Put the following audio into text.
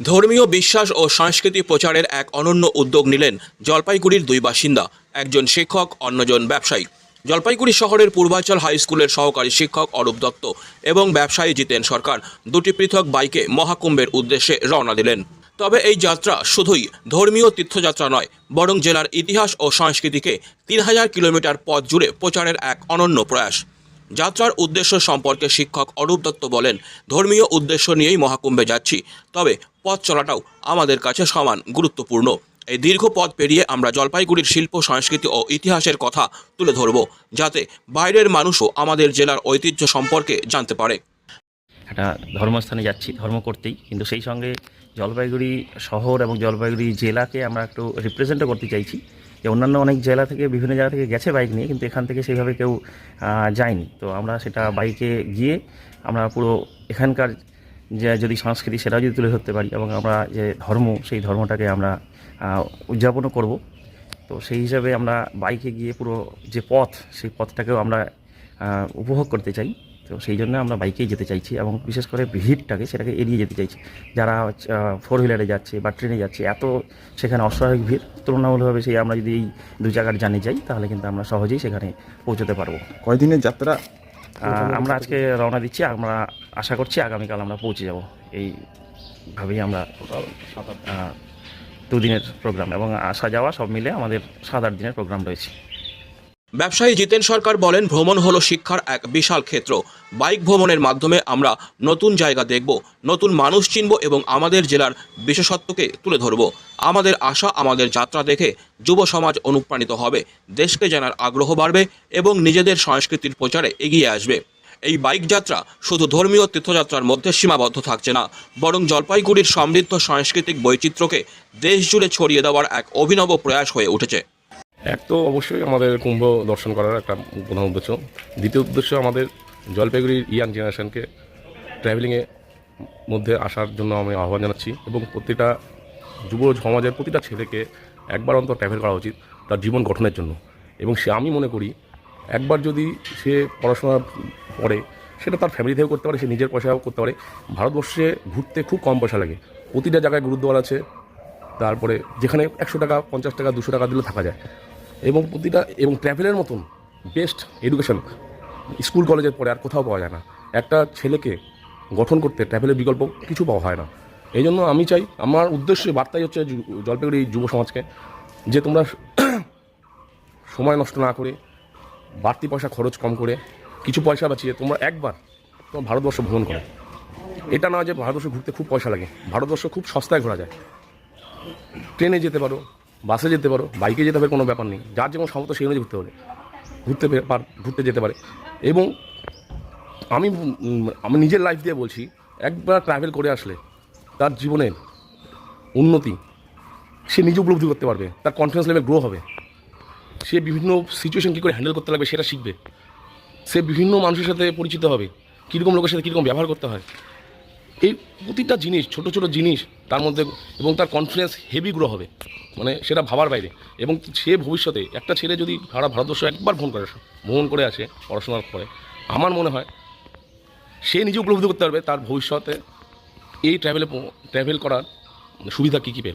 ধর্মীয় বিশ্বাস ও সংস্কৃতি প্রচারের এক অনন্য উদ্যোগ নিলেন জলপাইগুড়ির দুই বাসিন্দা, একজন শিক্ষক, অন্যজন ব্যবসায়ী। জলপাইগুড়ি শহরের পূর্বাচল হাই স্কুলের সহকারী শিক্ষক অরূপ দত্ত এবং ব্যবসায়ী জিতেন সরকার দুটি পৃথক বাইকে মহাকুম্ভের উদ্দেশ্যে রওনা দিলেন। তবে এই যাত্রা শুধুই ধর্মীয় তীর্থযাত্রা নয়, বরং জেলার ইতিহাস ও সংস্কৃতিকে তিন হাজার কিলোমিটার পথ জুড়ে প্রচারের এক অনন্য প্রয়াস। যাত্রার উদ্দেশ্য সম্পর্কে শিক্ষক অরূপ দত্ত বলেন, ধর্মীয় উদ্দেশ্য নিয়েই মহাকুম্ভে যাচ্ছি, তবে পথ চলাটাও আমাদের কাছে সমান, গুরুত্বপূর্ণ। এই দীর্ঘ পথ পেরিয়ে আমরা জলপাইগুড়ির শিল্প, সংস্কৃতি ও ইতিহাসের কথা তুলে ধরব, যাতে বাইরের মানুষও আমাদের জেলার ঐতিহ্য সম্পর্কে জানতে পারে। একটা ধর্মস্থানে যাচ্ছি, ধর্ম করতেই, কিন্তু সেই সঙ্গে জলপাইগুড়ি শহর এবং জলপাইগুড়ি জেলাকে আমরা একটু রিপ্রেজেন্টও করতে চাইছি। যে অন্যান্য অনেক জেলা থেকে, বিভিন্ন জায়গা থেকে গেছে বাইক নিয়ে, কিন্তু এখান থেকে সেইভাবে কেউ যায়নি। তো আমরা সেটা বাইকে গিয়ে আমরা পুরো এখানকার যে, যদি সংস্কৃতি, সেটাও যদি তুলে ধরতে পারি এবং আমরা যে ধর্ম, সেই ধর্মটাকে আমরা উদযাপনও করব। তো সেই হিসাবে আমরা বাইকে গিয়ে পুরো যে পথ, সেই পথটাকেও আমরা উপভোগ করতে চাই। তো সেই জন্য আমরা বাইকেই যেতে চাইছি এবং বিশেষ করে ভিড়টাকে সেটাকে এড়িয়ে যেতে চাইছি। যারা ফোর হুইলারে যাচ্ছে বা ট্রেনে যাচ্ছে এত সেখানে অস্বাভাবিক ভিড় তুলনামূলকভাবে সেই আমরা যদি এই দু জায়গার জানি যাই তাহলে কিন্তু আমরা সহজেই সেখানে পৌঁছতে পারব। কয়দিনের যাত্রা? আমরা আজকে রওনা দিচ্ছি আমরা আশা করছি আগামীকাল আমরা পৌঁছে যাব। এইভাবেই আমরা দুদিনের প্রোগ্রাম এবং আসা যাওয়া সব মিলে আমাদের সাত আট দিনের প্রোগ্রাম রয়েছে। ব্যবসায়ী জিতেন সরকার বলেন, ভ্রমণ হলো শিক্ষার এক বিশাল ক্ষেত্র। বাইক ভ্রমণের মাধ্যমে আমরা নতুন জায়গা দেখব, নতুন মানুষ চিনব এবং আমাদের জেলার বিশেষত্বকে তুলে ধরব। আমাদের আশা, আমাদের যাত্রা দেখে যুব সমাজ অনুপ্রাণিত হবে। দেশকে জানার আগ্রহ বাড়বে এবং নিজেদের সংস্কৃতির প্রচারে এগিয়ে আসবে। এই বাইক যাত্রা শুধু ধর্মীয় তীর্থযাত্রার মধ্যে সীমাবদ্ধ থাকছে না, বরং জলপাইগুড়ির সমৃদ্ধ সাংস্কৃতিক বৈচিত্র্যকে দেশ জুড়ে ছড়িয়ে দেওয়ার এক অভিনব প্রয়াস হয়ে উঠেছে। এক তো অবশ্যই আমাদের কুম্ভ দর্শন করার একটা প্রধান উদ্দেশ্য। দ্বিতীয় উদ্দেশ্য আমাদের জলপাইগুড়ির ইয়াং জেনারেশনকে ট্রাভেলিংয়ে মধ্যে আসার জন্য আমি আহ্বান জানাচ্ছি এবং প্রতিটা যুব সমাজের প্রতিটা ছেলেকে একবার অন্তর ট্রাভেল করা উচিত তার জীবন গঠনের জন্য। এবং সে আমি মনে করি একবার যদি সে পড়াশোনা করে, সেটা তার ফ্যামিলি থেকেও করতে পারে, সে নিজের পয়সাও করতে পারে। ভারতবর্ষে ঘুরতে খুব কম পয়সা লাগে। প্রতিটা জায়গায় গুরুদ্বার আছে, তারপরে যেখানে একশো টাকা, পঞ্চাশ টাকা, দুশো টাকা দিলে থাকা যায়। এবং প্রতিটা, এবং ট্রাভেলের মতন বেস্ট এডুকেশন। স্কুল, কলেজের পরে আর কোথাও পাওয়া যায় না। একটা ছেলেকে গঠন করতে ট্রাভেলের বিকল্প কিছু পাওয়া হয় না। এই জন্য আমি চাই, আমার উদ্দেশ্য, বার্তাই হচ্ছে জলপাইগুড়ি যুব সমাজকে যে তোমরা সময় নষ্ট না করে, বাড়তি পয়সা খরচ কম করে, কিছু পয়সা বাঁচিয়ে তোমরা একবার তোমার ভারতবর্ষ ভ্রমণ করো। এটা না যে ভারতবর্ষ ঘুরতে খুব পয়সা লাগে। ভারতবর্ষ খুব সস্তায় ঘোরা যায়। ট্রেনে যেতে পারো বাসে যেতে পারো, বাইকে যেতে হবে, কোনো ব্যাপার নেই। যার যেমন ক্ষমতা সেই অনুযায়ী ঘুরতে পারে। ঘুরতে পার ঘুরতে যেতে পারে। এবং আমি আমি নিজের লাইফ দিয়ে বলছি, একবার ট্রাভেল করে আসলে, তার জীবনের উন্নতি, সে নিজে উপলব্ধি করতে পারবে, তার কনফিডেন্স লেভেল গ্রো হবে। সে বিভিন্ন সিচুয়েশন কী করে হ্যান্ডেল করতে লাগবে, সেটা শিখবে। সে বিভিন্ন মানুষের সাথে পরিচিত হবে, কীরকম লোকের সাথে কীরকম ব্যবহার করতে হয়। এই প্রতিটা জিনিস, ছোট ছোট জিনিস তার মধ্যে এবং তার কনফিডেন্স হেভি গ্রো হবে। মানে সেটা ভাবার বাইরে। এবং সে ভবিষ্যতে একটা ছেলে যদি সারা ভারতবর্ষ একবার ভ্রমণ করে ভ্রমণ করে আসে, পড়াশোনার পরে, আমার মনে হয় সে নিজে উপলব্ধি করতে পারবে তার ভবিষ্যতে এই ট্রাভেলে ট্র্যাভেল করার সুবিধা কী কী পেল।